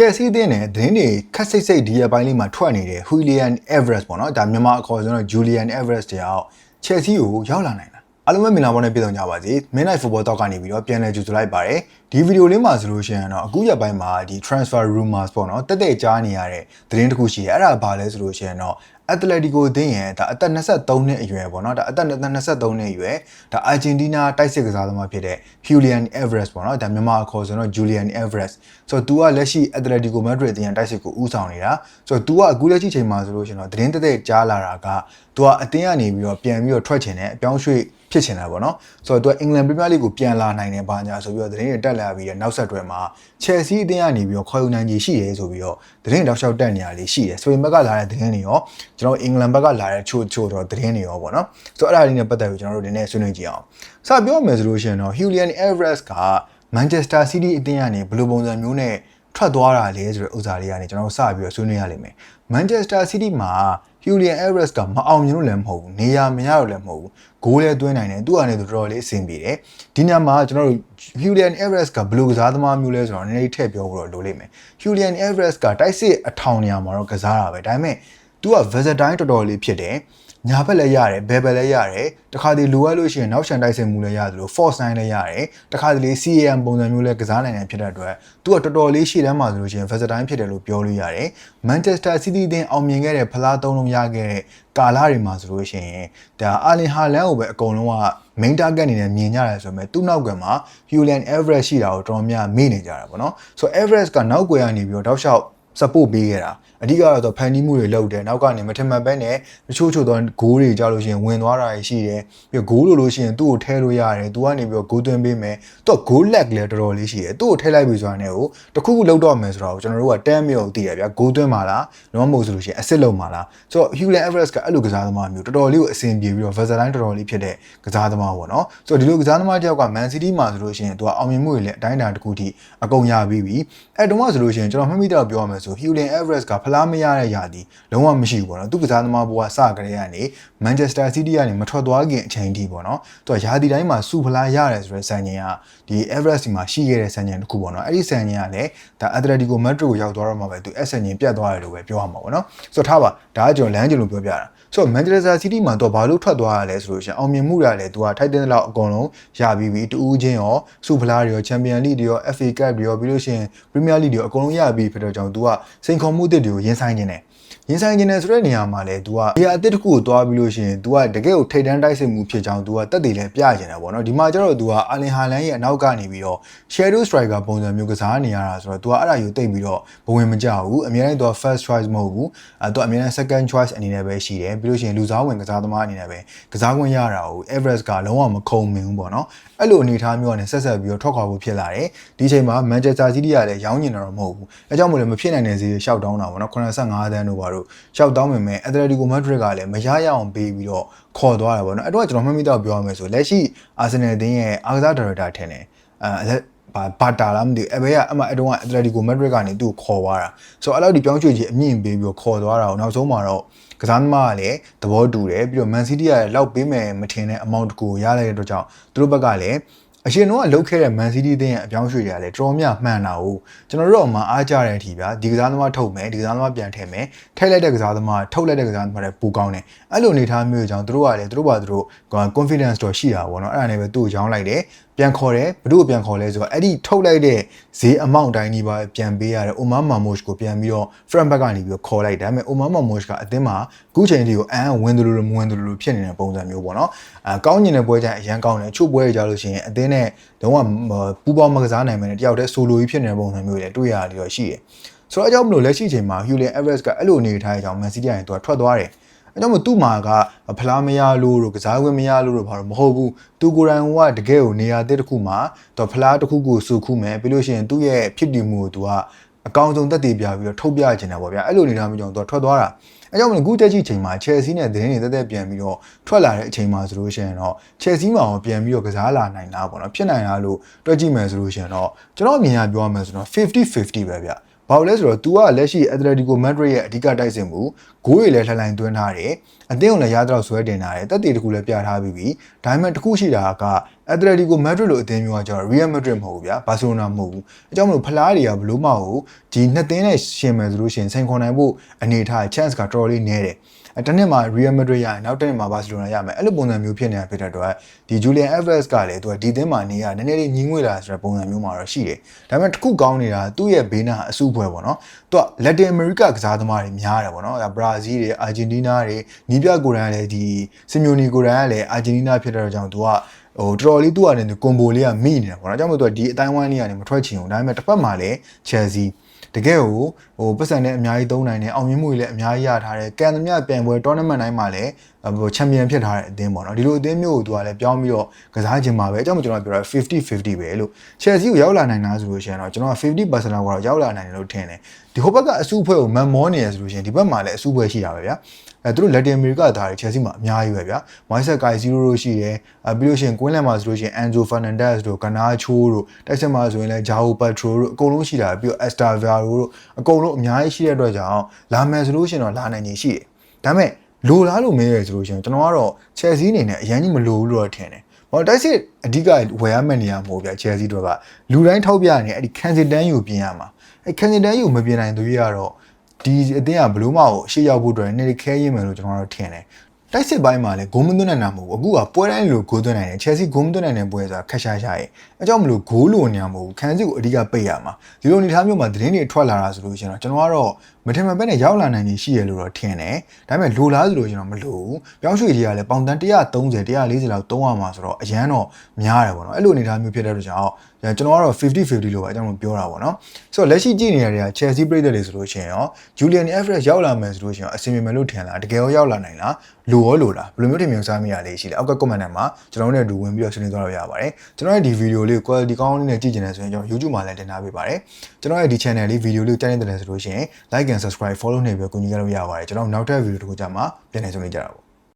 Chelsea အသင်းနဲ့သတင်းတွေခက်စိတ်စိတ်ဒီရက်ပိုင်းလေးမှာထွက်နေတဲ့ Julian Alvarez ပေါ့နော်ဒါမြန်မာအခေါ်ဆိုတော့ Julian Alvarez တယောက် Chelsea ကိုရောက်လာနိုင်တာ အားလုံးပဲမင်္ဂလာပါနဲ့ပြည်တော်ကြပါစေ Midnight Football Talk ကနေပြီးတော့ပြန်လည်ကြိုဆိုလိုက်ပါတယ်ဒီဗီဒီယိုလေးမှာဆိုလို့ရှိရင်တော့အခုရက်ပိုင်းမှာဒီ transfer rumors ပေါ့နော်တက်တဲ့ကြားနေရတဲ့သတင်းတစ်ခုရှိတယ်အဲ့ဒါဘာလဲဆိုလို့ရှိရင်တော့ Atletico အသင်းရဲ့ဒါအသက်23နှစ်အရွယ်ပေါ့နော်ဒါအသက်23နှစ်အရွယ်ဒါအာဂျင်တီးနားတိုက်စစ်ကစားသမားဖြစ်တဲ့ Julian Alvarez ပေါ့နော်ဒါမြန်မာအခေါ်ဆိုတော့ Julian Alvarez ဆိုတော့ तू ကလက်ရှိ Atletico Madrid အသင်းတိုက်စစ်ကိုဦးဆောင်နေတာဆိုတော့ तू ကအခုလက်ရှိချိန်မှာဆိုလို့ရှိရင်တော့သတင်းတက်တဲ့ကြားလာတာက तू ကအသင်းကနေပြီးတော့ပြန်ပြီးတော့ထွက်ချင်တယ်အပြောင်းရွှေ့ ဖြစ်ချင်တာပေါ့နော်ဆိုတော့ तू ကအင်္ဂလန်ပရီးမီးယားလိကိုပြန်လာနိုင်တယ်ဘာညာဆိုပြီးတော့သတင်းတွေတက်လာပြီးတဲ့နောက်ဆက်တွဲမှာ Chelsea အသင်းကနေပြီးတော့ခေါ်ယူနိုင်ကြီးရှိတယ်ဆိုပြီးတော့သတင်းတောက်လျှောက်တက်နေရလေးရှိတယ်စပိန်ဘက်ကလာတဲ့သတင်းတွေရောကျွန်တော်အင်္ဂလန်ဘက်ကလာတဲ့ချို့ချို့တော့သတင်းတွေရောပေါ့နော်ဆိုတော့အဲ့ဒါလေးနဲ့ပတ်သက်ပြီးကျွန်တော်တို့ဒီနေ့ဆွေးနွေးကြည့်အောင်စပြောရမယ်ဆိုလို့ရှိရင်တော့ Julian Alvarez က Manchester City အသင်းကနေဘယ်လိုပုံစံမျိုးနဲ့ထွက်သွားတာလဲဆိုတဲ့ဥစ္စာလေးကနေကျွန်တော်တို့စပြီးတော့ဆွေးနွေးရလိမ့်မယ် Manchester City မှာ Julian Alvarez ကမအောင်မြင်လို့လည်းမဟုတ်ဘူးနေရာမရတော့လည်းမဟုတ်ဘူးဂိုးလည်းသွင်းနိုင်တယ်သူ့အနေနဲ့တော်တော်လေးအဆင်ပြေတယ်ဒီညမှာကျွန်တော်တို့ Julian Alvarez ကဘယ်လိုကစားသမားမျိုးလဲဆိုတော့နည်းနည်းထည့်ပြောဖို့တော့လိုလိမ့်မယ် Julian Alvarez ကတိုက်စစ်အထောင်နေရာမှာတော့ကစားတာပဲဒါပေမဲ့ သူက versatile တော်တော်လေးဖြစ်တယ်ညာဘက်လည်းရတယ်ဘယ်ဘက်လည်းရတယ်တခါတည်းလိုအပ်လို့ရှိရင်နောက်ရှန်တိုက်ဆင်မှုလည်းရတယ်လို့ force line လည်းရတယ်တခါတလေ CAM ပုံစံမျိုးလည်းကစားနိုင်တယ်ဖြစ်တဲ့အတွက်သူကတော်တော်လေးရှေ့တန်းမှာဆိုလို့ရှိရင် versatile ဖြစ်တယ်လို့ပြောလို့ရတယ် Manchester City အသင်းအောင်မြင်ခဲ့တဲ့ဖလားသုံးလုံးရခဲ့တဲ့ကာလတွေမှာဆိုလို့ရှိရင်ဒါအာလင်ဟာလန်ကိုပဲအကုန်လုံးက main target အနေနဲ့မြင်ကြရတယ်ဆိုပေမဲ့သူ့နောက်ကမှာ Julian Alvarez ရှိတာကိုတော်တော်များမေ့နေကြတာပေါ့နော်ဆိုတော့ Alvarez ကနောက်ကွယ်ကနေပြီးတော့တောက်လျှောက် support ပေးခဲ့တာအဓိကတော့ဖန်တီးမှုတွေလုပ်တယ်နောက်ကနေမထင်မှတ်ပဲနဲ့တချို့ချို့တော့ဂိုးတွေကြောက်လို့ရှိရင်ဝင်သွားတာရှိတယ်ပြီးတော့ဂိုးလိုလို့ရှိရင်သူ့ကိုထဲလို့ရတယ်သူကနေပြီးတော့ဂိုးသွင်းပေးမယ်သူကဂိုးလက်လည်းတော်တော်လေးရှိတယ်သူ့ကိုထဲလိုက်ပြီဆိုတာနဲ့ကိုတခုခုလောက်တော့မယ်ဆိုတော့ကျွန်တော်တို့ကတန်းမျိုးသိတယ်ဗျာဂိုးသွင်းပါလားလုံးဝမဟုတ်ဆိုလို့ရှိရင် assist လုပ်ပါလားဆိုတော့ Julian Alvarez ကအဲ့လိုကစားသမားမျိုးတော်တော်လေးကိုအဆင်ပြေပြီးတော့ versatile တော်တော်လေးဖြစ်တဲ့ကစားသမားပေါ့နော်ဆိုတော့ဒီလိုကစားသမားတယောက်က Man City မှာဆိုလို့ရှိရင်သူကအောင်မြင်မှုတွေလည်းအတိုင်းအတာတစ်ခုထိအကုန်ရပြီးပြီအဲ့တုန်းကဆိုလို့ရှိရင်ကျွန်တော်မှတ်မိတော့ပြောရမယ်ဆို Julian Alvarez ကဖလားမရတဲ့ရာသီလုံးဝမရှိဘူးပေါ့နော်သူကစားသမားဘဝစကြတဲ့ကနေ Manchester City ကနေမထွက်သွားခင်အချိန်ထိပေါ့နော်သူကရာသီတိုင်းမှာစူဖလားရတယ်ဆိုတဲ့စံချိန်ကဒီ Everest ဒီမှာရှိခဲ့တဲ့စံချိန်တစ်ခုပေါ့နော်အဲ့ဒီစံချိန်ကလည်းဒါ Atletico Madrid ကိုရောက်သွားတော့မှပဲသူအဲ့စံချိန်ပြတ်သွားတယ်လို့ပဲပြောရမှာပေါ့နော်ဆိုတော့ထားပါဒါကကျွန်တော်လမ်းကျင်လို့ပြောပြတာဆိုတော့ Manchester City မှာတော့ဘာလို့ထွက်သွားရလဲဆိုလို့ရှိရင်အောင်မြင်မှုတွေလည်းသူကထိုက်တဲ့လောက်အကုန်လုံးရပြီးပြီတူးချင်းရောစူဖလားတွေရော Champions League တွေရော FA Cup တွေရောပြီးလို့ရှိရင် Premier League တွေရောအကုန်လုံးရပြီးဖြစ်တော့ကြောင့်သူကစိန်ခေါ်မှုအသစ်တွေကိုရင်ဆိုင်နေတယ် ရင်ဆိုင်ခြင်းနဲ့ဆိုတဲ့နေရာမှာလဲ तू ကနေရာအသစ်တစ်ခုကိုတွားပြီးလို့ရှိရင် तू ကတကယ်ကိုထိတ်တန်းတိုက်စစ်မှုဖြစ်ကြောင်း तू ကတက်တည်လဲပြကျင်တာပေါ့နော်ဒီမှာကျတော့ तू ကအာလင်ဟာလန်ရဲ့အနောက်ကနေပြီးတော့ shadow striker ပုံစံမျိုးကစားနေရတာဆိုတော့ तू ကအဲ့ဒါယူတိတ်ပြီးတော့ဘဝင်မကြဘူးအများနဲ့ तू က first choice မဟုတ်ဘူးအဲ तू အများနဲ့ second choice အနေနဲ့ပဲရှိတယ်ပြီးလို့ရှိရင်လူစားဝင်ကစားသမားအနေနဲ့ပဲကစားခွင့်ရတာကို Everest ကလုံးဝမခုံမင်ဘူးပေါ့နော်အဲ့လိုအနေအထားမျိုးကနေဆက်ဆက်ပြီးတော့ထွက်ခွာဖို့ဖြစ်လာတယ်ဒီချိန်မှာ Manchester City ကလည်းရောင်းညင်တော့မဟုတ်ဘူးအဲကြောင့်မို့လို့မဖြစ်နိုင်တဲ့ဈေးရှောက်တောင်းတာပေါ့နော်85တန်းတို့ပါတို့ ာ့ရှောက်တောင်းပေမဲ့ Atletico Madrid ကလည်းမရရအောင်ပေးပြီးတော့ခေါ်သွားတယ်ပေါ့နော်အဲ့တော့ကျွန်တော်မှတ်မိတော့ပြောရမယ်ဆိုလက်ရှိ Arsenal အသင်းရဲ့အားကစားဒါရိုက်တာထင်တယ်အဲဘာဘာတာလားမသိဘူးအဘဲကအမအတုံးက Atletico Madrid ကနေသူ့ကိုခေါ်သွားတာဆိုတော့အဲ့လောက်ဒီပြောင်းရွှေ့ကြီးအမြင့်ပေးပြီးတော့ခေါ်သွားတာကိုနောက်ဆုံးမှာတော့ကစားသမားကလည်းသဘောတူတယ်ပြီးတော့ Man City ကလည်းလောက်ပေးမယ်မထင်တဲ့ amount တကူရလိုက်တဲ့အတွက်ကြောင့်သူတို့ဘက်ကလည်း အရှင်တော့လုတ်ခဲ့တဲ့ Man City အသင်းရဲ့အပြောင်းရွှေ့တွေကလည်းတော်တော်များမှန်တာကိုကျွန်တော်တို့အမှအားကြတဲ့အထိဗျာဒီကစားသမားထုတ်မယ်ဒီကစားသမားပြန်ထည့်မယ်ထိုက်လိုက်တဲ့ကစားသမားထုတ်လိုက်တဲ့ကစားသမားတွေပိုကောင်းတယ်အဲ့လိုအနေထားမျိုးကြောင့်သူတို့ကလည်းသူတို့ဘာသူတို့ confidence တော့ရှိတာပေါ့နော်အဲ့ဒါနဲ့ပဲသူ့ကိုရောင်းလိုက်တယ် ပြန်ခေါ်တယ်ဘလို့ပြန်ခေါ်လဲဆိုတော့အဲ့ဒီထုတ်လိုက်တဲ့ဈေးအမောင့်တိုင်းဒီပါပြန်ပေးရတယ်အိုမာမာမို့ချ်ကိုပြန်ပြီးတော့ front back ကနေပြီးတော့ခေါ်လိုက်တယ်ဒါပေမဲ့အိုမာမာမို့ချ်ကအသင်းမှာအခုချိန်ထိကိုအန်ဝင်တယ်လို့မဝင်တယ်လို့ဖြစ်နေတဲ့ပုံစံမျိုးပေါ့နော်အဲကောင်းကျင်တဲ့ပွဲကြိုင်အရန်ကောင်းတယ်ချို့ပွဲကြလို့ရှိရင်အသင်းနဲ့လုံးဝပူပေါင်းမကစားနိုင်မယ်နဲ့တယောက်တည်းဆိုလိုကြီးဖြစ်နေတဲ့ပုံစံမျိုးတွေတွေ့ရတယ်တော့ရှိတယ်ဆိုတော့အကြောင်းမလို့လက်ရှိချိန်မှာ Julian Alvarez ကအဲ့လိုအနေထားကြောင့် Man City ကနေသူကထွက်သွားတယ် အဲကြောင့်မို့သူ့မှာကဖလားမရလို့တို့ကစားခွင့်မရလို့တို့ဘာလို့မဟုတ်ဘူးသူကိုယ်တိုင်ကတကယ်ကိုနေရာတစ်ခုမှာတော့ဖလားတစ်ခုကိုစုခုမယ်ပြီးလို့ရှိရင်သူ့ရဲ့ဖြစ်တည်မှုကိုသူကအကောင်းဆုံးသက်သေပြပြီးတော့ထုတ်ပြချင်တာပေါ့ဗျာအဲ့လိုနေတာမျိုးကြောင့်သူကထွက်သွားတာအဲကြောင့်မလို့အခုတက်ကြည့်ချိန်မှာ Chelsea နဲ့သတင်းတွေတက်တက်ပြန်ပြီးတော့ထွက်လာတဲ့အချိန်မှာဆိုလို့ရှိရင်တော့ Chelsea မှာတော့ပြန်ပြီးတော့ကစားလာနိုင်တာပေါ့နော်ဖြစ်နိုင်လားလို့တွက်ကြည့်မယ်ဆိုလို့ရှိရင်တော့ကျွန်တော်အမြင်အရပြောရမယ်ဆိုတော့50-50ပဲဗျ ဘာလို့လဲဆိုတော့ तू ကလက်ရှိ Atletico Madrid ရဲ့အဓိကတိုက်စစ်မှုဂိုးတွေလည်းလှလှိုင်သွင်းထားတယ်အသင်းကိုလည်းရတော့ဆွဲတင်ထားတယ်တက်တေတခုလည်းပြထားပြီးပြီဒါပေမဲ့တခုရှိတာက Atletico Madrid လို့အသင်းမျိုးကကျွန်တော် Real Madrid မဟုတ်ဘူးဗျာ Barcelona မဟုတ်ဘူးအကြောင်းမလို့ဖလားတွေကဘလို့မဟုတ်ဒီနှစ်သင်းနဲ့ရှင်မယ်ဆိုလို့ရှိရင်စိန်ခေါ်နိုင်ဖို့အနေထား chance ကတော်တော်လေးနည်းတယ်အဲတစ်နှစ်မှာ Real Madrid ရရင်နောက်တစ်နှစ်မှာ Barcelona ရမယ်အဲ့လိုပုံစံမျိုးဖြစ်နေတာဖြစ်တဲ့အတွက်ဒီ Julian Alvarez ကလည်းသူကဒီသင်းမှာနေရနည်းနည်းလေးညှင်းငွေလာဆိုတဲ့ပုံစံမျိုးမှာတော့ရှိတယ်ဒါပေမဲ့တစ်ခုကောင်းနေတာသူ့ရဲ့ဘေးနားအစုဖွဲ့ပေါ့နော်သူက Latin America ကစားသမားတွေများတယ်ပေါ့နော်အဲဘရာဇီးတွေအာဂျင်တီးနားတွေနီးပြကိုရန်ကလည်းဒီစင်မျိုးနီကိုရန်ကလည်းအာဂျင်တီးနားဖြစ်တဲ့ကြောင့်သူကဟိုတော်တော်လေးသူ့အနေနဲ့ကွန်ဘိုလေးကမိနေတာပေါ့နော်အကြောင်းမို့သူကဒီအတိုင်းဝိုင်းလေးကနေမထွက်ချင်ဘူးဒါပေမဲ့တစ်ဖက်မှာလည်း Chelsea တ ကယ်ကိုဟိုပတ်စံနဲ့အများကြီးသုံးနိုင်တယ်အောင်မြင်မှုတွေလည်းအများကြီးရထားတယ်ကန်သမျှပြန်ပွဲ tournament တိုင်းမှာလည်းဟိုချန်ပီယံဖြစ်ထားတဲ့အသင်းပေါ့နော်ဒီလိုအသင်းမျိုးကိုသူကလည်းပြောင်းပြီးတော့ကစားခြင်းမှာပဲအကြောင်းမို့ကျွန်တော်ပြောတာ50 50ပဲလို့ Chelsea ကိုရောက်လာနိုင်တာဆိုလို့ရှိရင်တော့ကျွန်တော်က50%လောက်ကတော့ရောက်လာနိုင်တယ်လို့ထင်တယ်ဒီဟိုဘက်ကအစုအဖွဲ့ကိုမန်မောနေရဆိုလို့ရှိရင်ဒီဘက်မှာလည်းအစုအဖွဲ့ရှိတာပဲဗျာအဲသူတို့ Latin America သားတွေ Chelsea မှာအများကြီးပဲဗျာ Moises Caicedo တို့ရှိတယ်အဲပြီးလို့ရှိရင် Quinlan မှာဆိုလို့ရှိရင် Enzo Fernandez တို့ Garnacho တို့တိုက်စစ်မှာဆိုရင်လည်း Joao Pedro တို့အကုန်လုံးရှိတာပြီးတော့ Estevao တို့အကုန်လုံးအများကြီးရှိတဲ့အတွက်ကြောင့်လာမယ်ဆိုလို့ရှိရင်တော့လာနိုင်နေရှိတယ်ဒါပေမဲ့ လိုလားလို့မေးရဆိုလို့ရှိရင်ကျွန်တော်ကတော့ Chelsea အနေနဲ့အရင်ကြီးမလိုဘူးလို့တော့ထင်တယ်ဟောတိုက်စစ်အဓိကဝယ်ရမယ့်နေရာမဟုတ်ဗျာ Chelsea တို့ကလူတိုင်းထောက်ပြနေအဲ့ဒီ Kensington ယူပြင်ရမှာအဲ့ Kensington ယူမပြင်နိုင်သူကြီးကတော့ဒီအတင်းကဘလို့မအောင်ရှေ့ရောက်ဖို့အတွက်နည်းနည်းခဲရင်မယ်လို့ကျွန်တော်တို့ထင်တယ် တိုက်စစ်ပိုင်းမှာလည်းဂိုးမသွင်းနိုင်တာမဟုတ်ဘူးအခုကပွဲတိုင်းလိုဂိုးသွင်းနိုင်တယ် Chelsea ဂိုးမသွင်းနိုင်တဲ့ပွဲဆိုတာခက်ရှားရှားရဲ့အဲကြောင့်မလို့ဂိုးလိုနေရမဟုတ်ဘူးခန်းစီကိုအဓိကပိတ်ရမှာဒီလိုအနေထားမျိုးမှာသတင်းတွေထွက်လာတာဆိုလို့ရှိရင်တော့ကျွန်တော်ကတော့မထင်မှတ်ပဲနဲ့ရောက်လာနိုင်နေရှိရလို့တော့ထင်တယ်ဒါပေမဲ့လိုလားဆိုလို့ကျွန်တော်မလိုဘူးပြောင်းရွှေ့ကြီးကလည်းပေါင်တန်130 140လောက်သုံးရမှာဆိုတော့အရန်တော့များတယ်ပေါ့နော်အဲ့လိုအနေထားမျိုးဖြစ်တဲ့အတွက်ကြောင့်ကျွန်တော်ကတော့50 50လို့ပဲအကြောင်းပြောတာပေါ့နော်ဆိုတော့လက်ရှိကြည့်နေရတဲ့ Chelsea ပြည်သက်တွေဆိုလို့ရှိရင်ရော Julian Alvarez ရောက်လာမယ်ဆိုလို့ရှိရင်အဆင်ပြေမယ်လို့ထင်လားတကယ်ရောရောက်လာနိုင်လားလိုရောလိုလားဘယ်လိုမျိုးထင်မြင်စားမိရလေးရှိလဲအောက်က comment ထဲမှာကျွန်တော်တို့နဲ့အတူဝင်ပြီးတော့ဆွေးနွေးသွားလို့ရပါတယ်ကျွန်တော်ရဲ့ဒီဗီဒီယိုလေး quality ကောင်းလေးနဲ့ကြည့်ကြတယ်ဆိုရင်ကျွန်တော် YouTube မှာလည်းတင်ထားပေးပါတယ်ကျွန်တော်ရဲ့ဒီ channel လေးဗီဒီယိုလေးကိုကြိုက်နေတယ်ဆိုလို့ရှိရင် like and subscribe follow နေပြီးတော့ကူညီကြလို့ရပါတယ်ကျွန်တော်နောက်ထပ်ဗီဒီယိုတစ်ခုကြမှာပြန်လည်ဆုံနေကြတာပေါ့